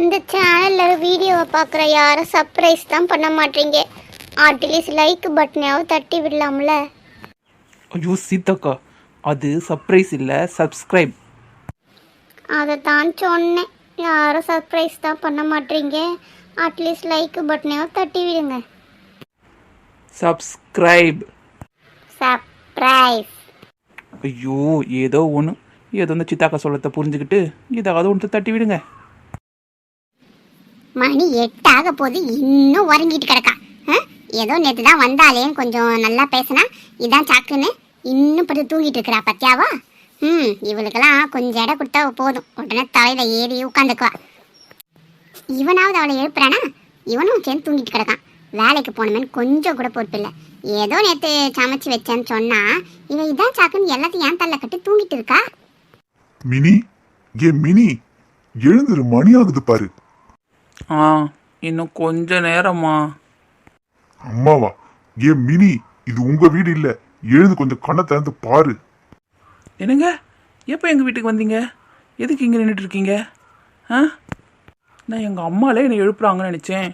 இந்த சேனலில் வீடியோவை பார்க்குற யாரும் சர்ப்ரைஸ் தான் பண்ண மாட்டீங்க. அட்லீஸ்ட் லைக் பட்டனையாவது தட்டி விடலாம்ல. ஐயோ சீதாக்கா. அது சர்ப்ரைஸ் இல்லை சப்ஸ்கிரைப் அதை தான் சொன்னேன். யாரும் சர்ப்ரைஸ் தான் பண்ண மாட்டீங்க. அட்லீஸ்ட் லைக் பட்டனையாவது தட்டி விடுங்க. சப்ஸ்கிரைப் சர்ப்ரைஸ் ஐயோ ஏதோ ஒன்று ஏதோ இந்த சித்தாக்கா சொல்லத்தை புரிஞ்சுக்கிட்டு ஏதாவது ஒன்று தட்டி விடுங்க. மணி எட்டாக போது இன்னும் உறங்கிட்டு கிடக்கா. ஏதோ நேற்று தான் வந்தாலேன்னு கொஞ்சம் நல்லா பேசினா. இதான் சாக்குன்னு இன்னும் படுத்து தூங்கிட்டு இருக்கிறா பத்தியாவா? ம் இவளுக்கெல்லாம் கொஞ்சம் இடம் கொடுத்தா போதும். உடனே தலையில ஏறி உட்காந்துக்குவா. இவனாவது அவளை எழுப்புறானா? இவனும் சேர்ந்து தூங்கிட்டு கிடக்கான். வேலைக்கு போனவன் கொஞ்சம் கூட பொறுப்பு இல்லை ஏதோ நேற்று சமைச்சு வச்சேன்னு சொன்னா இவன் இதான் சாக்குன்னு எல்லாத்தையும் ஏன் தள்ள கட்டி தூங்கிட்டு இருக்கா? மினி ஏ மினி எழுந்துரு மணி ஆகுது பாரு. ஆ இன்னும் கொஞ்ச நேரமா அம்மாவா ஏ மினி இது உங்க வீடு இல்ல. எழுந்து கொஞ்சம் கண்ணை திறந்து பாரு. என்னங்க? எப்போ எங்கள் வீட்டுக்கு வந்தீங்க? எதுக்கு இங்கே நின்றுட்டு இருக்கீங்க? ஆ? நான் எங்கள் அம்மாலே என்னை எழுப்புறாங்கன்னு நினச்சேன்.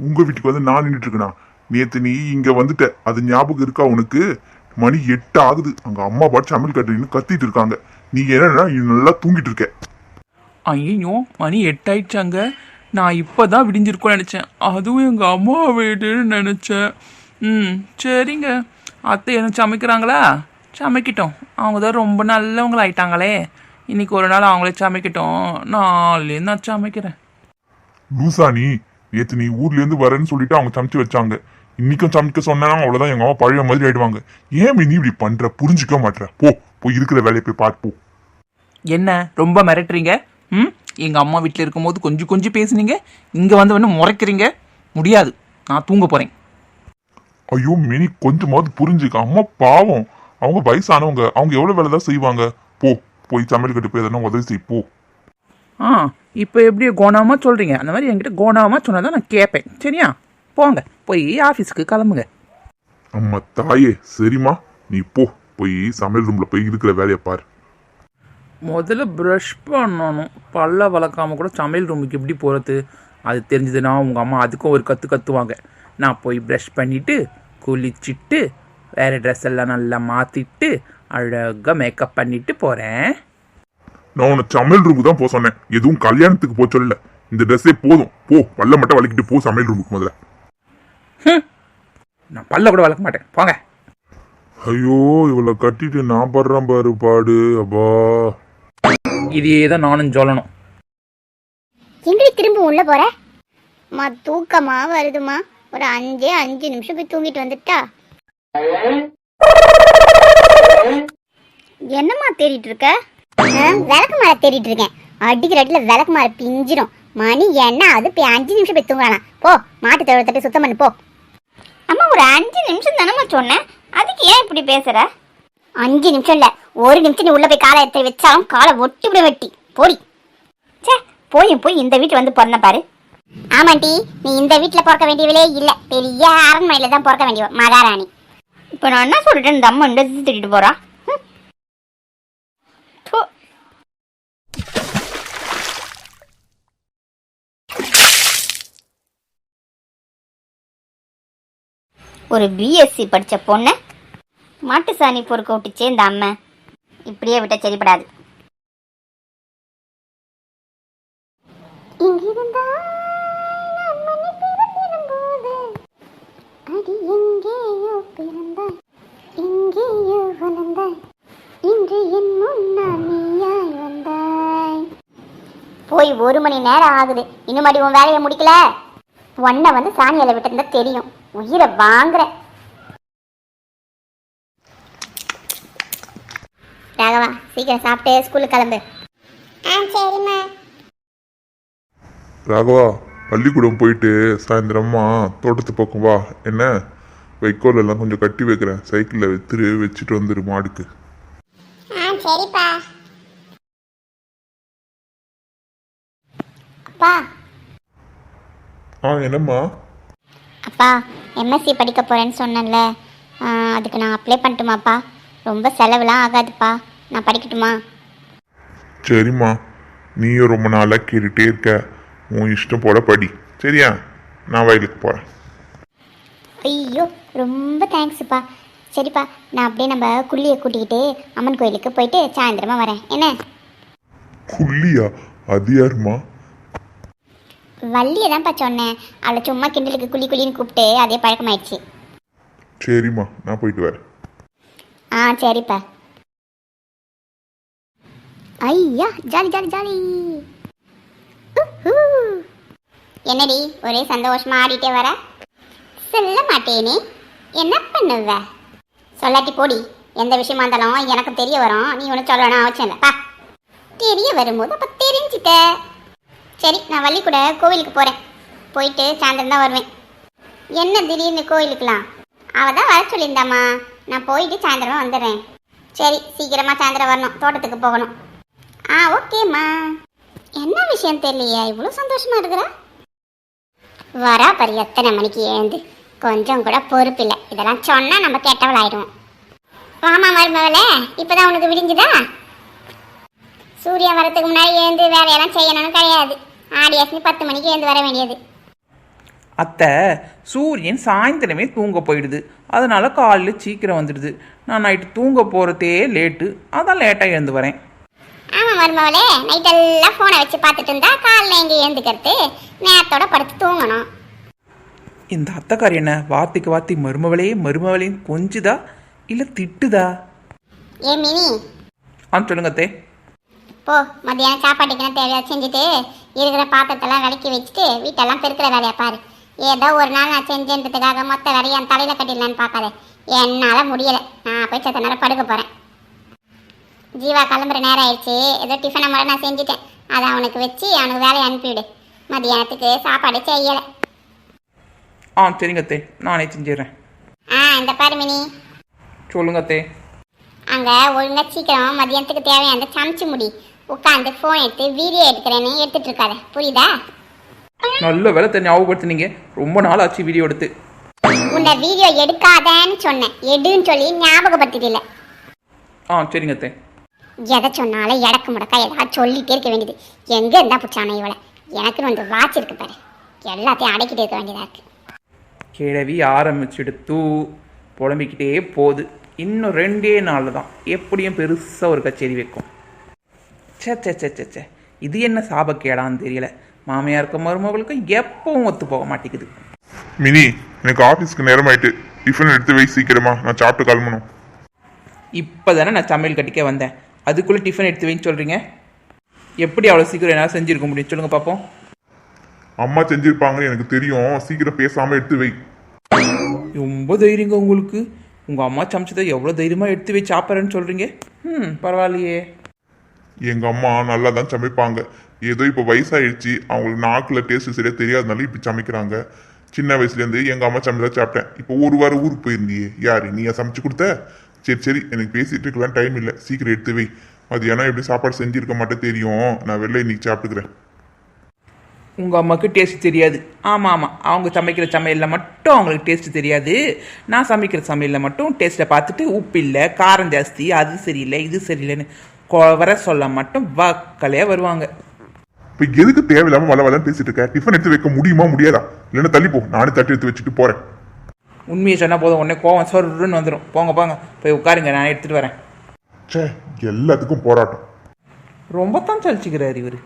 உங்க வீட்டுக்கு வந்து நான் நின்றுட்டு இருக்கேனா? நேத்து நீ இங்க வந்துட்ட. அது ஞாபகம் இருக்கா உனக்கு? மணி எட்டு ஆகுது. அங்க அம்மா பாட்டு சமையல் கட்டுறீன்னு கத்திட்டு இருக்காங்க. நீ என்னன்னா நீ நல்லா தூங்கிட்டு இருக்க. ஐயோ மணி எட்டாயிடுச்சாங்க நான் இப்போ தான் விடிஞ்சிருக்கோன்னு நினச்சேன். அதுவும் எங்கள் அம்மா வீடுன்னு நினச்சேன். ம் சரிங்க. அத்தை என்ன சமைக்கிறாங்களா? சமைக்கட்டும். அவங்க தான் ரொம்ப நல்லவங்களாயிட்டாங்களே. இன்னைக்கு ஒரு நாள் அவங்களே சமைக்கட்டும். நாளையிலேருந்து நான் சமைக்கிறேன். லூசா நீ நேத்து நீ ஊர்ல இருந்து வரேன்னு சொல்லிட்டு அவங்க சமைச்சு வச்சாங்க. இன்னைக்கும் சமைக்க சொன்னா அவ்வளவுதான். எங்க அம்மா பழைய மாதிரி ஆயிடுவாங்க. ஏன் நீ இப்படி பண்ற? புரிஞ்சுக்க மாட்ற போ போய் இருக்கிற வேலையை போய் பாரு போ. என்ன ரொம்ப மிரட்டுறீங்க? ம்? எங்கள் அம்மா வீட்டில் இருக்கும்போது கொஞ்சம் கொஞ்சம் பேசுனீங்க. இங்கே வந்து வந்து முறைக்கிறீங்க. முடியாது. நான் தூங்க போகிறேன் ஐயோ மினி கொஞ்சமாவது புரிஞ்சுக்க. அம்மா பாவம். அவங்க வயசானவங்க. அவங்க எவ்வளவு வேலை தான் செய்வாங்க? போ போய் சமையல் கட்டு போய் எதனா உதவி செய் போ. ஆ இப்போ எப்படி கோணாமல் சொல்கிறீங்க அந்த மாதிரி என்கிட்ட கோணாமல் சொன்னால் தான் நான் கேட்பேன் சரியா? போங்க. போய் ஆஃபீஸுக்கு கிளம்புங்க. அம்மா தாயே சரிம்மா. நீ போ. போய் சமையல் ரூம்ல போய் இருக்கிற வேலையை பாரு. முதல்ல ப்ரஷ் பண்ணணும். பல்ல வளர்க்காம கூட சமையல் ரூமுக்கு எப்படி போகிறது அது தெரிஞ்சதுன்னா உங்கள் அம்மா அதுக்கும் ஒரு கற்று கற்றுவாங்க நான் போய் ப்ரஷ் பண்ணிவிட்டு குளிச்சுட்டு வேறு ட்ரெஸ் எல்லாம் நல்லா மாற்றிட்டு அழகாக மேக்கப் பண்ணிட்டு போகிறேன் நான் உன்னை சமையல் ரூமுக்கு தான் போக சொன்னேன். எதுவும் கல்யாணத்துக்கு போக சொல்லல. இந்த ட்ரெஸ்ஸே போதும். போ பல்ல மட்டும் வலிக்கிட்டு போ சமையல் ரூமுக்கு முதல்ல. நான் பல்ல கூட வளர்க்க மாட்டேன். போங்க. ஐயோ இவளை கட்டிட்டு நான் படுறேன் பாரு பாடு. அப்பா. இதையே தான் நானும் சொல்லணும். எங்கடி திரும்ப உள்ள போற? மா தூக்கமா வருதுமா. ஒரு அஞ்சே அஞ்சு நிமிஷம் போய் தூங்கிட்டு வந்துட்டா. என்னம்மா தேடிட்டு இருக்க? விளக்கு மாற தேடிட்டு இருக்கேன். அடிக்கிற அடியில் விளக்கு மாற பிஞ்சிரும். மணி என்ன அது போய் அஞ்சு நிமிஷம் போய் தூங்கலாம். போ மாட்டு தொழுவத்தை தட்டி சுத்தம் பண்ணு போ. அம்மா ஒரு அஞ்சு நிமிஷம் தானம்மா சொன்னேன். அதுக்கு ஏன் இப்படி பேசுற? அஞ்சு நிமிஷம் இல்ல ஒரு நிமிஷம் நீ உள்ள போய் காலை எடுத்து வச்சாலும் காலை ஒட்டி விட வெட்டி. போடி. ச்சே போய் போய் இந்த வீட்டு வந்து பிறந்த பாரு. ஆமாண்டி நீ இந்த வீட்டில் பிறக்க வேண்டியவளே இல்லை. பெரிய அரண்மனையில் தான் பிறக்க வேண்டிய மகாராணி. இப்போ நான் என்ன சொல்லிட்டேன் இந்த அம்மா இந்த திட்டிட்டு போறா? ஒரு பிஎஸ்சி படித்த பொண்ணை மாட்டு சாணி பொறுக்க விட்டுச்சே இந்த அம்மை. இப்படியே விட்ட சரிப்படாது. போது போய் ஒரு மணி நேரம் ஆகுது. இன்னும் உன் வேலையை முடிக்கல? உன்னை வந்து சாணியில விட்டுருந்தா தெரியும். உயிரை வாங்குற ராகவா சீக்கிரம் சாப்பிட்டு ஸ்கூலுக்கு கிளம்பு. ஆ சரிம்மா. ராகவா பள்ளிக்கூடம் போயிட்டு சாயந்தரமா தோட்டத்து பக்கம் வா. என்ன? வைக்கோல் எல்லாம் கொஞ்சம் கட்டி வைக்கிறேன். சைக்கிளில் வித்துரு வச்சுட்டு வந்துரு மாடுக்கு. ஆ சரிப்பா. அப்பா. ஆ என்னம்மா? அப்பா எம்எஸ்சி படிக்க போகிறேன்னு சொன்னேன்ல. ஆ, அதுக்கு நான் அப்ளை பண்ணட்டுமாப்பா? ரொம்ப செலவுலாம் ஆகாதுப்பா. நான் படிக்கட்டுமா? சரிம்மா. நீயும் ரொம்ப நாளாக கேட்டுட்டே இருக்க. உன் இஷ்டம் போல படி. சரியா? நான் வயலுக்கு போகிறேன் ஐயோ ரொம்ப தேங்க்ஸ்ப்பா. சரிப்பா நான் அப்படியே நம்ம குள்ளியை கூட்டிக்கிட்டு அம்மன் கோயிலுக்கு போயிட்டு சாயந்தரமா வரேன். என்ன? குள்ளியா? அது யாருமா வள்ளியை தான்ப்பா சொன்னேன். அவளை சும்மா கிண்டலுக்கு குழி குழின்னு கூப்பிட்டு அதே பழக்கமாயிடுச்சு. சரிம்மா நான் போயிட்டு வரேன். ஆ சரிப்பா. ஐயா ஜாலி ஜாலி ஜாலி. என்னடி ஒரே சந்தோஷமா ஆடிட்டே வர? சொல்ல மாட்டேனே. என்ன பண்ணுவ? சொல்லாட்டி போடி. எந்த விஷயமா இருந்தாலும் எனக்கு தெரிய வரும். நீ ஒன்றும் சொல்லணும் அவசியம் இல்லை. பா. தெரிய வரும்போது அப்போ தெரிஞ்சுக்க. சரி நான் வள்ளி கூட கோவிலுக்கு போகிறேன் போயிட்டு சாயந்தரம் தான் வருவேன். என்ன திடீர்னு கோயிலுக்குலாம் அவள் தான் வர சொல்லியிருந்தாம்மா. நான் போயிட்டு சாயந்தரமாக வந்துடுறேன். சரி சீக்கிரமாக சாயந்தரம் வரணும். தோட்டத்துக்கு போகணும். ஆ ஓகேம்மா. என்ன விஷயம் தெரியலையா? இவ்வளோ சந்தோஷமாக இருக்கிறா? வரா பாரு எத்தனை மணிக்கு ஏந்து கொஞ்சம் கூட பொறுப்பில்லை இதெல்லாம் சொன்னால் நம்ம கெட்டவள் ஆயிடுவோம் வாமா மருமகளே. இப்பதான் உனக்கு விடிஞ்சுதா? சூர்யா வரத்துக்கு முன்னாடி ஏந்து வேலையெல்லாம் செய்யணும்னு கிடையாது. ஆடியாஸ்னு பத்து மணிக்கு ஏந்து வர வேண்டியது. அத்தை சூரியன் சாயந்தரமே தூங்க போயிடுது. அதனால காலையில் சீக்கிரம் வந்துடுது. நான் நைட்டு தூங்க போகிறதே லேட்டு. அதான் லேட்டாக எழுந்து வரேன். ஆமா மருமகளே நைட் எல்லாம் போனை வச்சு பார்த்துட்டு இருந்தா காலைல எங்க எழுந்துக்கிறது? நேரத்தோட படுத்து தூங்கணும். இந்த அத்தைக்காரி என்ன வார்த்தைக்கு வார்த்தை மருமவளே மருமவளேன்னு கொஞ்சுதா? இல்லை திட்டுதா? ஏ மினி. ஆ சொல்லுங்க அத்தே. போ மத்தியானம் சாப்பாட்டுக்கு என்ன தேவையா செஞ்சுட்டு இருக்கிற பாத்திரத்தெல்லாம் விளக்கி வச்சுட்டு வீட்டெல்லாம் பெருக்கிற வேலையை பாரு. ஏதோ ஒரு நாள் நான் செஞ்சேன்றதுக்காக மொத்த வேலையை என் தலையில கட்டிடலான்னு பார்க்காத. என்னால முடியல. நான் போய் சத்த நேரம் படுக்க போறேன். ஜீவா கிளம்புற நேரம் ஆயிடுச்சு. ஏதோ டிஃபனை முறை நான் செஞ்சுட்டேன். அதை அவனுக்கு வச்சு அவனுக்கு வேலையை அனுப்பிவிடு. மத்தியானத்துக்கு சாப்பாடு செய்யலை. ஆ சரிங்க அத்தே. நானே செஞ்சிடுறேன். ஆ இந்த பாரு மினி. சொல்லுங்க அத்தே. அங்க ஒழுங்கா சீக்கிரம் மதியானத்துக்கு தேவையான சமைச்சு முடி. உட்காந்து ஃபோன் எடுத்து வீடியோ எடுக்கிறேன்னு எடுத்துட்டு இருக்காத. புரியுதா? நல்ல வேலை தெ- ஞாபகப்படுத்துனீங்க. ரொம்ப நாள் ஆச்சு வீடியோ எடுத்து. உன்னை வீடியோ எடுக்காதேன்னு சொன்னேன். எடுன்னு சொல்லி ஞாபகப்படுத்திட்டில்ல. ஆ சரிங்க அத்தே. எதை சொன்னாலும் எடக்கு முடக்கா ஏதாவது சொல்லிட்டே இருக்க வேண்டியது. எங்க இருந்தா பிடிச்சானே இவளை? எனக்குன்னு வந்து வாட்ச் இருக்கு பாரு. எல்லாத்தையும் அடக்கிட்டு இருக்க வேண்டியதா இருக்கு. கிழவி ஆரம்பிச்சுடுத்து புலம்பிக்கிட்டே போகுது. இன்னும் ரெண்டே நாளில் தான். எப்படியும் பெருசாக ஒரு கச்சேரி வைக்கும். சே சே சே சே சே இது என்ன சாபக்கேடான்னு தெரியல. மாமியாருக்கும் மருமகளுக்கும் எப்பவும் ஒத்து போக மாட்டேங்குது. மினி எனக்கு ஆஃபீஸ்க்கு நேரம் ஆயிட்டு டிஃபன் எடுத்து வை சீக்கிரமா. நான் சாப்பிட்டு கிளம்பணும். இப்போ தானே நான் சமையல் கட்டிக்க வந்தேன். அதுக்குள்ளே டிஃபன் எடுத்து வைன்னு சொல்கிறீங்க எப்படி அவ்வளோ சீக்கிரம் என்னால் செஞ்சுருக்க முடியும் சொல்லுங்கள் பார்ப்போம் அம்மா செஞ்சிருப்பாங்கன்னு எனக்கு தெரியும். சீக்கிரம் பேசாம எடுத்து வை. ரொம்ப தைரியங்க உங்களுக்கு. உங்கள் அம்மா சமைச்சதை எவ்வளோ தைரியமாக எடுத்து வச்சு சாப்பிட்றேன்னு சொல்கிறீங்க ம் பரவாயில்லையே. எங்க அம்மா நல்லா தான் சமைப்பாங்க. ஏதோ இப்போ வயசாயிடுச்சு அவங்களுக்கு நாக்குல டேஸ்ட் சரியாக தெரியாதனால இப்படி சமைக்கிறாங்க. சின்ன வயசுலேருந்து எங்கள் அம்மா சமைச்சா சாப்பிட்டேன். இப்போ ஒரு வாரம் ஊருக்கு போயிருந்தியே. யார்? நீயா சமைச்சு கொடுத்த? சரி சரி எனக்கு பேசிகிட்டு இருக்கலாம் டைம் இல்லை. சீக்கிரம் எடுத்து வை. மதியானம் எப்படி சாப்பாடு செஞ்சுருக்க மாட்டேன் தெரியும். நான் வெளில இன்னைக்கு சாப்பிட்டுக்கிறேன். உங்கள் அம்மாவுக்கு டேஸ்ட் தெரியாது. ஆமாம் ஆமாம் அவங்க சமைக்கிற சமையலில் மட்டும் அவங்களுக்கு டேஸ்ட் தெரியாது. நான் சமைக்கிற சமையலில் மட்டும் டேஸ்ட்டை பார்த்துட்டு உப்பு இல்லை காரம் ஜாஸ்தி அது சரியில்லை இது சரியில்லைன்னு வர சொல்ல மட்டும் வாக்கலையாக வருவாங்க. இப்போ எதுக்கு தேவையில்லாம வள வளன்னு பேசிட்டு இருக்க? டிஃபன் எடுத்து வைக்க முடியுமா முடியாதா? இல்லைன்னா தள்ளி போ. நானே தட்டி எடுத்து வச்சுட்டு போறேன். உண்மையை சொன்னால் போதும். உடனே கோவம் சொருன்னு வந்துடும் போங்க போங்க. போய் உட்காருங்க. நான் எடுத்துகிட்டு வரேன். ச்சே எல்லாத்துக்கும் போராட்டம். ரொம்ப தான் சலிச்சுக்கிறாரு இவர்.